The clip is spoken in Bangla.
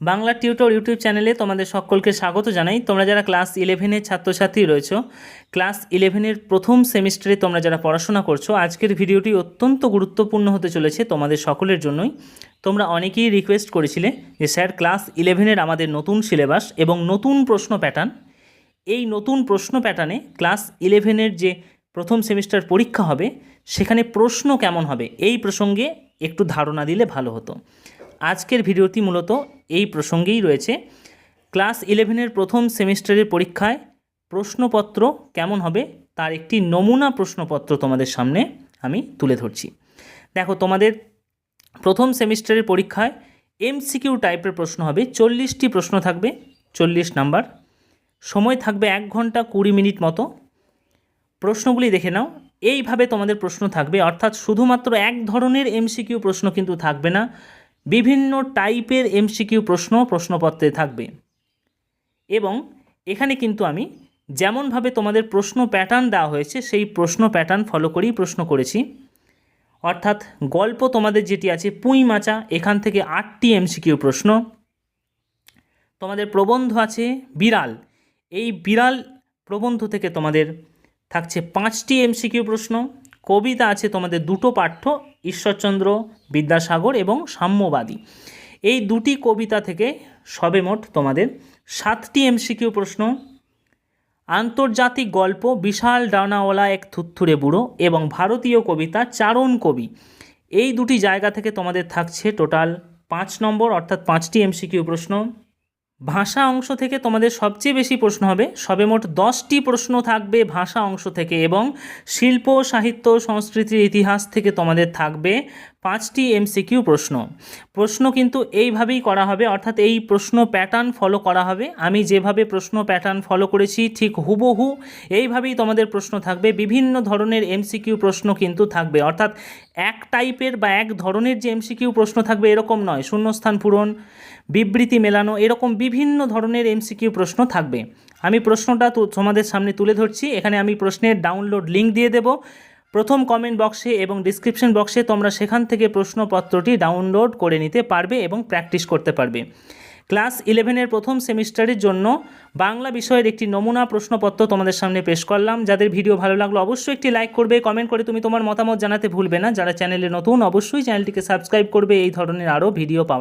বাংলা টিউটর ইউটিউব চ্যানেলে তোমাদের সকলকে স্বাগত জানাই। তোমরা যারা ক্লাস ইলেভেনের ছাত্রছাত্রী রয়েছো, ক্লাস ইলেভেনের প্রথম সেমিস্টারে তোমরা যারা পড়াশোনা করছ, আজকের ভিডিওটি অত্যন্ত গুরুত্বপূর্ণ হতে চলেছে তোমাদের সকলের জন্যই। তোমরা অনেকেই রিকোয়েস্ট করেছিলে যে, স্যার, ক্লাস ইলেভেনের আমাদের নতুন সিলেবাস এবং নতুন প্রশ্ন প্যাটার্ন এই নতুন প্রশ্ন প্যাটার্নে ক্লাস ইলেভেনের যে প্রথম সেমিস্টার পরীক্ষা হবে, সেখানে প্রশ্ন কেমন হবে? এই প্রসঙ্গে একটু ধারণা দিলে ভালো হতো। আজকের ভিডিওটি মূলত এই প্রসঙ্গেই রয়েছে। ক্লাস ইলেভেনের প্রথম সেমিস্টারের পরীক্ষায় প্রশ্নপত্র কেমন হবে তার একটি নমুনা প্রশ্নপত্র তোমাদের সামনে আমি তুলে ধরছি। দেখো, তোমাদের প্রথম সেমিস্টারের পরীক্ষায় এমসিকিউ টাইপের প্রশ্ন হবে, চল্লিশটি প্রশ্ন থাকবে, চল্লিশ নাম্বার। সময় থাকবে এক ঘণ্টা কুড়ি মিনিট মতো। প্রশ্নগুলি দেখে নাও, এইভাবে তোমাদের প্রশ্ন থাকবে, অর্থাৎ শুধুমাত্র এক ধরনের এমসিকিউ প্রশ্ন কিন্তু থাকবে না বিভিন্ন টাইপের এমসিকিউ প্রশ্ন প্রশ্নপত্রে থাকবে। এবং এখানে কিন্তু আমি যেমনভাবে তোমাদের প্রশ্ন প্যাটার্ন দেওয়া হয়েছে, সেই প্রশ্ন প্যাটার্ন ফলো করেই প্রশ্ন করেছি। অর্থাৎ গল্প তোমাদের যেটি আছে, পুঁই মাচা, এখান থেকে আটটি এমসিকিউ প্রশ্ন। তোমাদের প্রবন্ধ আছে বিড়াল। এই বিড়াল প্রবন্ধ থেকে তোমাদের থাকছে পাঁচটি এমসিকিউ প্রশ্ন। কবিতা আছে তোমাদের দুটো পাঠ্য ঈশ্বরচন্দ্র, বিদ্যাসাগর এবং সাম্যবাদী। এই দুটি কবিতা থেকে সবে মোট তোমাদের সাতটি এমসিকিউ প্রশ্ন, আন্তর্জাতিক গল্প, বিশাল ডানাওয়ালা এক থুত্থুরে বুড়ো এবং ভারতীয় কবিতা চারণ কবি। এই দুটি জায়গা থেকে তোমাদের থাকছে টোটাল পাঁচ নম্বর, অর্থাৎ পাঁচটি এমসিকিউ প্রশ্ন। ভাষা অংশ থেকে তোমাদের সবচেয়ে বেশি প্রশ্ন হবে, সবে মোট দশটি প্রশ্ন থাকবে ভাষা অংশ থেকে এবং শিল্প, সাহিত্য, সংস্কৃতির ইতিহাস থেকে তোমাদের থাকবে পাঁচটি এমসিকিউ প্রশ্ন। প্রশ্ন কিন্তু এইভাবেই করা হবে, অর্থাৎ এই প্রশ্ন প্যাটার্ন ফলো করা হবে। আমি যেভাবে প্রশ্ন প্যাটার্ন ফলো করেছি, ঠিক হুবহু এইভাবেই তোমাদের প্রশ্ন থাকবে। বিভিন্ন ধরনের এমসিকিউ প্রশ্ন কিন্তু থাকবে। অর্থাৎ এক টাইপের বা এক ধরনের যে এমসিকিউ প্রশ্ন থাকবে এরকম নয়। শূন্যস্থান পূরণ, বিবৃতি মেলানো, এরকম বিভিন্ন ধরনের এমসিকিউ প্রশ্ন থাকবে। আমি প্রশ্নটা তো তোমাদের সামনে তুলে ধরছি। এখানে আমি প্রশ্নের ডাউনলোড লিঙ্ক দিয়ে দেব। প্রথম কমেন্ট বক্সে এবং ডিসক্রিপশন বক্সে তোমরা সেখান থেকে প্রশ্নপত্রটি ডাউনলোড করে নিতে পারবে এবং প্র্যাকটিস করতে পারবে। ক্লাস ইলেভেনের প্রথম সেমিস্টারের জন্য বাংলা বিষয়ের একটি নমুনা প্রশ্নপত্র তোমাদের সামনে পেশ করলাম। যাদের ভিডিও ভালো লাগল অবশ্যই একটি লাইক করবে কমেন্ট করে তুমি তোমার মতামত জানাতে ভুলবে না। যারা চ্যানেলে নতুন, অবশ্যই চ্যানেলটিকে সাবস্ক্রাইব করবে। এই ধরনের আরও ভিডিও পাওয়া